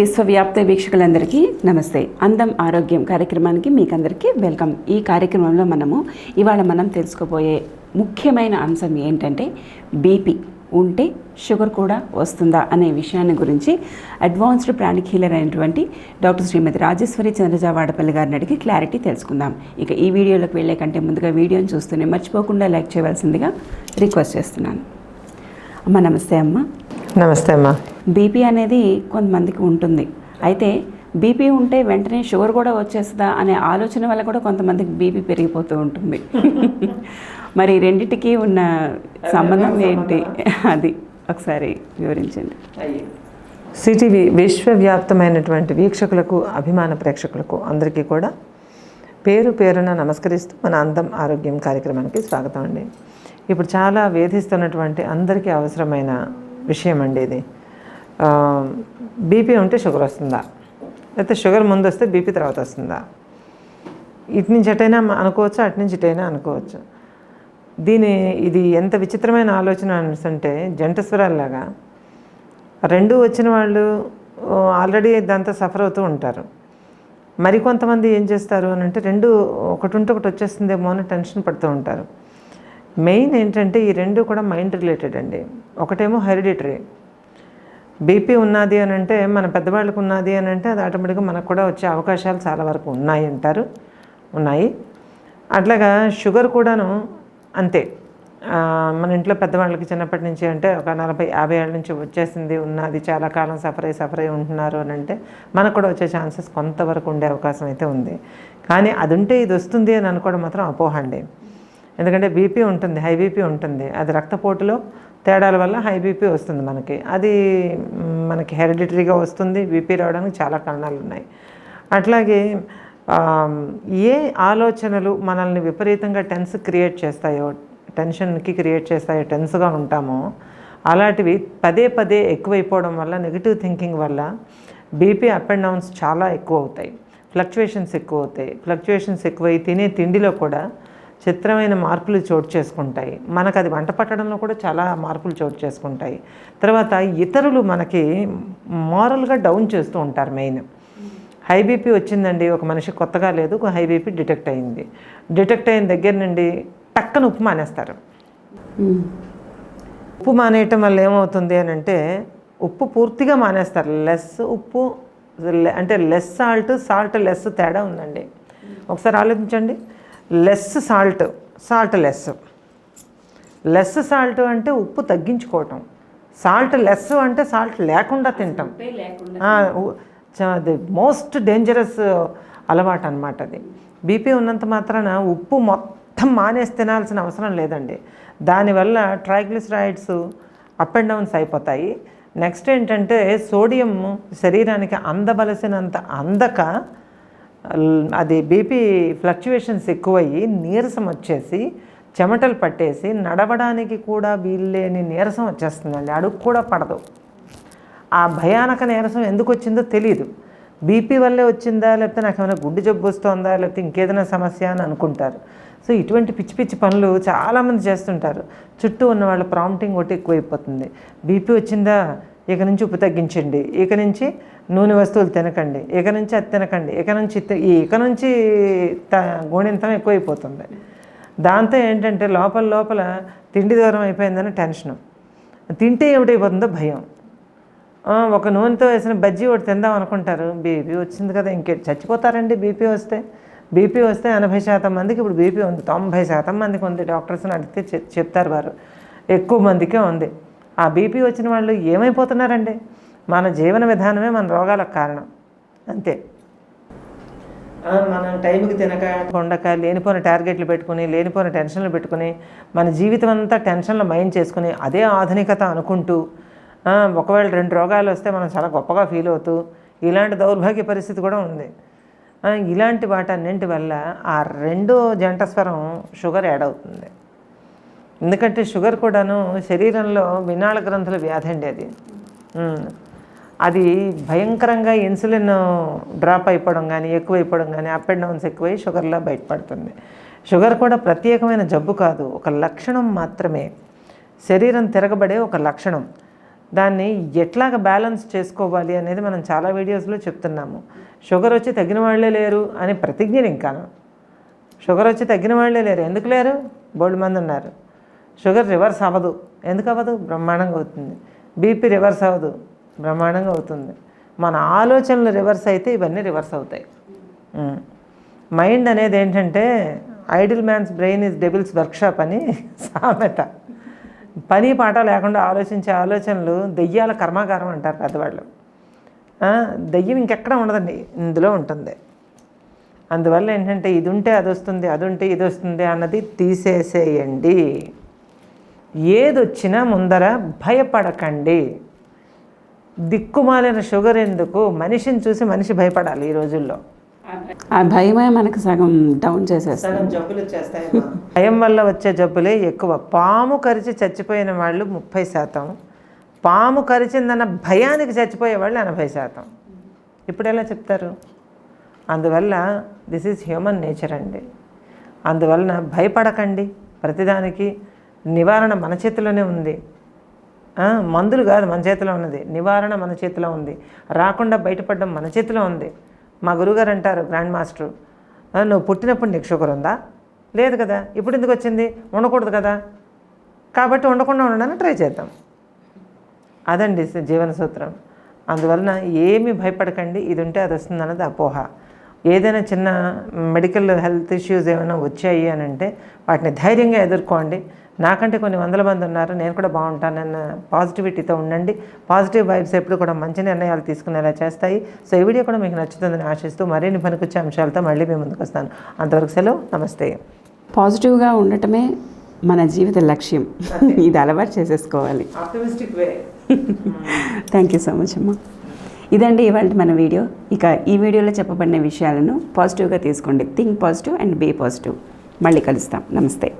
విశ్వవ్యాప్త వీక్షకులందరికీ నమస్తే. అందం ఆరోగ్యం కార్యక్రమానికి మీకందరికీ వెల్కమ్. ఈ కార్యక్రమంలో మనము ఇవాళ మనం తెలుసుకోబోయే ముఖ్యమైన అంశం ఏంటంటే బీపీ. ఉంటే షుగర్ కూడా వస్తుందా అనే విషయాన్ని గురించి అడ్వాన్స్డ్ ప్రాణిక్ హీలర్ అయినటువంటి డాక్టర్ శ్రీమతి రాజేశ్వరి చంద్రజా వాడపల్లి గారిని అడిగి క్లారిటీ తెలుసుకుందాం. ఇక ఈ వీడియోలోకి వెళ్ళే కంటే ముందుగా వీడియోని చూస్తూనే మర్చిపోకుండా లైక్ చేయవలసిందిగా రిక్వెస్ట్ చేస్తున్నాను. అమ్మ నమస్తే అమ్మ. నమస్తే అమ్మా. బీపీ అనేది కొంతమందికి ఉంటుంది. అయితే బీపీ ఉంటే వెంటనే షుగర్ కూడా వచ్చేస్తుందా అనే ఆలోచన వల్ల కూడా కొంతమందికి బీపీ పెరిగిపోతూ ఉంటుంది. మరి రెండిటికి ఉన్న సంబంధం ఏంటి? అది ఒకసారి వివరించండి. సిటీవీ విశ్వవ్యాప్తమైనటువంటి వీక్షకులకు అభిమాన ప్రేక్షకులకు అందరికీ కూడా పేరు పేరున నమస్కరిస్తూ మన అందం ఆరోగ్యం కార్యక్రమానికి స్వాగతం అండి. ఇప్పుడు చాలా వేధిస్తున్నటువంటి అందరికీ అవసరమైన విషయం అండి ఇది బీపీ ఉంటే షుగర్ వస్తుందా? లేకపోతే షుగర్ ముందు వస్తే బీపీ తర్వాత వస్తుందా? ఇటు నుంచి ఎటైనా అనుకోవచ్చు? అటు నుంచి ఇటైనా అనుకోవచ్చు. దీని ఇది ఎంత విచిత్రమైన ఆలోచన అంటే జంట స్వరాల్లాగా రెండు వచ్చిన వాళ్ళు ఆల్రెడీ దాంతో సఫర్ అవుతూ ఉంటారు. మరికొంతమంది ఏం చేస్తారు అని అంటే రెండు ఒకటి ఉంటే ఒకటి వచ్చేస్తుందేమో అని టెన్షన్ పడుతూ ఉంటారు. మెయిన్ ఏంటంటే ఈ రెండు కూడా మైండ్ రిలేటెడ్ అండి. ఒకటేమో హెరిడిటరీ. బీపీ ఉన్నది అని అంటే మన పెద్దవాళ్ళకు ఉన్నది అని అంటే అది ఆటోమేటిక్గా మనకు కూడా వచ్చే అవకాశాలు చాలా వరకు ఉన్నాయి అంటారు. ఉన్నాయి. అట్లాగా షుగర్ కూడాను అంతే. మన ఇంట్లో పెద్దవాళ్ళకి చిన్నప్పటి నుంచి అంటే ఒక నలభై యాభై ఏళ్ళ నుంచి వచ్చేసింది ఉన్నది చాలా కాలం సఫర్ అయ్యి సఫర్ అయి ఉంటున్నారు అని అంటే మనకు కూడా వచ్చే ఛాన్సెస్ కొంతవరకు ఉండే అవకాశం అయితే ఉంది. కానీ అది ఉంటే ఇది వస్తుంది అని అనుకోవడం మాత్రం అపోహ అండి. ఎందుకంటే బీపీ ఉంటుంది హై బీపీ ఉంటుంది. అది రక్తపోటులో తేడాల వల్ల హై బీపీ వస్తుంది మనకి. అది మనకి హెరిడిటరీగా వస్తుంది బీపీ రావడానికి చాలా కారణాలు ఉన్నాయి. అట్లాగే ఏ ఆలోచనలు మనల్ని విపరీతంగా టెన్స్ క్రియేట్ చేస్తాయో టెన్షన్కి క్రియేట్ చేస్తాయో టెన్స్గా ఉంటామో అలాంటివి పదే పదే ఎక్కువైపోవడం వల్ల నెగిటివ్ థింకింగ్ వల్ల బీపీ అప్ అండ్ డౌన్స్ చాలా ఎక్కువ అవుతాయి. ఫ్లక్చువేషన్స్ ఎక్కువ అవుతాయి. ఫ్లక్చువేషన్స్ ఎక్కువై తినే తిండిలో కూడా చిత్రమైన మార్పులు చోటు చేసుకుంటాయి. మనకు అది వంట పట్టడంలో కూడా చాలా మార్పులు చోటు చేసుకుంటాయి. తర్వాత ఇతరులు మనకి మారల్గా డౌన్ చేస్తూ ఉంటారు మెయిన్. హై బీపీ వచ్చిందండి ఒక మనిషి కొత్తగా లేదు ఒక హై బీపీ డిటెక్ట్ అయింది. డిటెక్ట్ అయిన దగ్గర నుండి టక్కన ఉప్పు మానేస్తారు ఉప్పు మానేయటం వల్ల ఏమవుతుంది అని అంటే ఉప్పు పూర్తిగా మానేస్తారు. లెస్ ఉప్పు అంటే లెస్ సాల్ట్ సాల్ట్ లెస్ తేడా ఉందండి. ఒకసారి ఆలోచించండి. Less salt salt less. Less salt అంటే ఉప్పు తగ్గించుకోవటం. సాల్ట్ లెస్ అంటే సాల్ట్ లేకుండా తింటాం. ది మోస్ట్ డేంజరస్ అలవాటు అనమాట అది. బీపీ ఉన్నంత మాత్రాన ఉప్పు మొత్తం మానేసి తినాల్సిన అవసరం లేదండి. దానివల్ల ట్రైగ్లిసరైడ్స్ అప్ అండ్ డౌన్స్ అయిపోతాయి. నెక్స్ట్ ఏంటంటే సోడియం శరీరానికి అందవలసినంత అందక అది బీపీ ఫ్లక్చువేషన్స్ ఎక్కువయ్యి నీరసం వచ్చేసి చెమటలు పట్టేసి నడవడానికి కూడా వీల్లేని నీరసం వచ్చేస్తుందండి. అడుగు కూడా పడదు. ఆ భయానక నీరసం ఎందుకు వచ్చిందో తెలియదు బీపీ వల్లే వచ్చిందా లేకపోతే నాకు ఏమైనా గుండె జబ్బు వస్తుందా లేకపోతే ఇంకేదైనా సమస్య అని అనుకుంటారు. సో ఇటువంటి పిచ్చి పిచ్చి పనులు చాలామంది చేస్తుంటారు. చుట్టూ ఉన్న వాళ్ళ ప్రాంప్టింగ్ ఒకటి ఎక్కువైపోతుంది. బీపీ వచ్చిందా ఇక నుంచి ఉప్పు తగ్గించండి. ఇక నుంచి నూనె వస్తువులు తినకండి. ఇక నుంచి అది తినకండి. ఇక నుంచి ఈ ఇక నుంచి త గోణింతం ఎక్కువైపోతుంది. దాంతో ఏంటంటే లోపల లోపల తిండి దూరం అయిపోయిందని టెన్షన్. తింటే ఏమిటైపోతుందో భయం. ఒక నూనెతో వేసిన బజ్జీ ఒకటి తిందాం అనుకుంటారు. బీపీ వచ్చింది కదా ఇంకే చచ్చిపోతారండి బీపీ వస్తే? బీపీ వస్తే ఎనభై శాతం మందికి ఇప్పుడు బీపీ ఉంది తొంభై శాతం మందికి ఉంది. డాక్టర్స్ని అడిగితే చెప్- చెప్తారు వారు. ఎక్కువ మందికే ఉంది. ఆ బీపీ వచ్చిన వాళ్ళు ఏమైపోతున్నారండి? మన జీవన విధానమే మన రోగాలకు కారణం. అంతే. మనం టైంకి తినక ఉండక లేనిపోయిన టార్గెట్లు పెట్టుకుని లేనిపోయిన టెన్షన్లు పెట్టుకుని మన జీవితం అంతా టెన్షన్లో మైండ్ చేసుకుని అదే ఆధునికత అనుకుంటూ ఒకవేళ రెండు రోగాలు వస్తే మనం చాలా గొప్పగా ఫీల్ అవుతూ ఇలాంటి దౌర్భాగ్య పరిస్థితి కూడా ఉంది. ఇలాంటి వాటన్నింటి వల్ల ఆ రెండో జంట స్వరం షుగర్ యాడ్ అవుతుంది. ఎందుకంటే షుగర్ కూడాను శరీరంలో వినాళ గ్రంథుల వ్యాధి అండి అది. అది భయంకరంగా ఇన్సులిన్ డ్రాప్ అయిపోవడం కానీ ఎక్కువ అయిపోవడం కానీ అప్ అండ్ డౌన్స్ ఎక్కువై షుగర్లా బయటపడుతుంది. షుగర్ కూడా ప్రత్యేకమైన జబ్బు కాదు ఒక లక్షణం మాత్రమే. శరీరం తిరగబడే ఒక లక్షణం. దాన్ని ఎట్లాగ బ్యాలెన్స్ చేసుకోవాలి అనేది మనం చాలా వీడియోస్లో చెప్తున్నాము. షుగర్ వచ్చి తగ్గిన వాళ్ళే లేరు అని ప్రతిజ్ఞ ఇంకాను షుగర్ వచ్చి తగ్గిన వాళ్ళే లేరు. ఎందుకు లేరు? బోల్డ్ మంది ఉన్నారు షుగర్ రివర్స్ అవ్వదు. ఎందుకు అవ్వదు? బ్రహ్మాండంగా అవుతుంది. బీపీ రివర్స్ అవ్వదు. బ్రహ్మాండంగా అవుతుంది. మన ఆలోచనలు రివర్స్ అయితే ఇవన్నీ రివర్స్ అవుతాయి. మైండ్ అనేది ఏంటంటే idle man's brain is devil's workshop అని సామెత. పని పాట లేకుండా ఆలోచించే ఆలోచనలు దెయ్యాల కర్మాగారం అంటారు పెద్దవాళ్ళు. దెయ్యం ఇంకెక్కడ ఉండదండి. ఇందులో ఉంటుంది. అందువల్ల ఏంటంటే ఇది ఉంటే అది వస్తుంది అది ఉంటే ఇది వస్తుంది అన్నది తీసేసేయండి. ఏది వచ్చినా ముందర భయపడకండి. దిక్కుమాలిన షుగర్ ఎందుకు? మనిషిని చూసి మనిషి భయపడాలి ఈ రోజుల్లో. ఆ భయమే మనకు సగం డౌన్ చేసేస్తుంది. సగం జబ్బులు వచ్చేస్తాయి భయం వల్ల వచ్చే జబ్బులే ఎక్కువ. పాము కరిచి చచ్చిపోయిన వాళ్ళు ముప్పై శాతం. పాము కరిచిందన్న భయానికి చచ్చిపోయే వాళ్ళు ఎనభై శాతం. ఇప్పుడు ఎలా చెప్తారు? అందువల్ల దిస్ ఈజ్ హ్యూమన్ నేచర్ అండి. అందువలన భయపడకండి. ప్రతిదానికి నివారణ మన చేతిలోనే ఉంది. మందులు కాదు మన చేతిలో ఉన్నది. నివారణ మన చేతిలో ఉంది. రాకుండా బయటపడడం మన చేతిలో ఉంది. మా గురుగారు అంటారు గ్రాండ్ మాస్టర్ నువ్వు పుట్టినప్పుడు నీకు షుగర్ ఉందా? లేదు కదా. ఇప్పుడు ఎందుకు వచ్చింది? ఉండకూడదు కదా. కాబట్టి ఉండకుండా ఉండడానికి ట్రై చేద్దాం. అదండి జీవన సూత్రం. అందువలన ఏమి భయపడకండి. ఇది ఉంటే అది వస్తుంది అన్నది అపోహ. ఏదైనా చిన్న మెడికల్ హెల్త్ ఇష్యూస్ ఏమైనా వచ్చాయి అని అంటే వాటిని ధైర్యంగా ఎదుర్కోండి. నాకంటే కొన్ని వందల మంది ఉన్నారు నేను కూడా బాగుంటానన్న పాజిటివిటీతో ఉండండి. పాజిటివ్ వైబ్స్ ఎప్పుడు కూడా మంచి నిర్ణయాలు తీసుకునేలా చేస్తాయి. సో ఈ వీడియో కూడా మీకు నచ్చుతుందని ఆశిస్తూ మరిన్ని పనికొచ్చే అంశాలతో మళ్ళీ మేము ముందుకు వస్తాను. అంతవరకు సెలవు నమస్తే. పాజిటివ్గా ఉండటమే మన జీవిత లక్ష్యం. ఇది అలవాటు చేసేసుకోవాలి. థ్యాంక్ యూ సో మచ్ అమ్మా. ఇదండి ఇవాళ మన వీడియో. ఇక ఈ వీడియోలో చెప్పబడిన విషయాలను పాజిటివ్గా తీసుకోండి. Think positive and be positive మళ్ళీ కలుస్తాం. నమస్తే.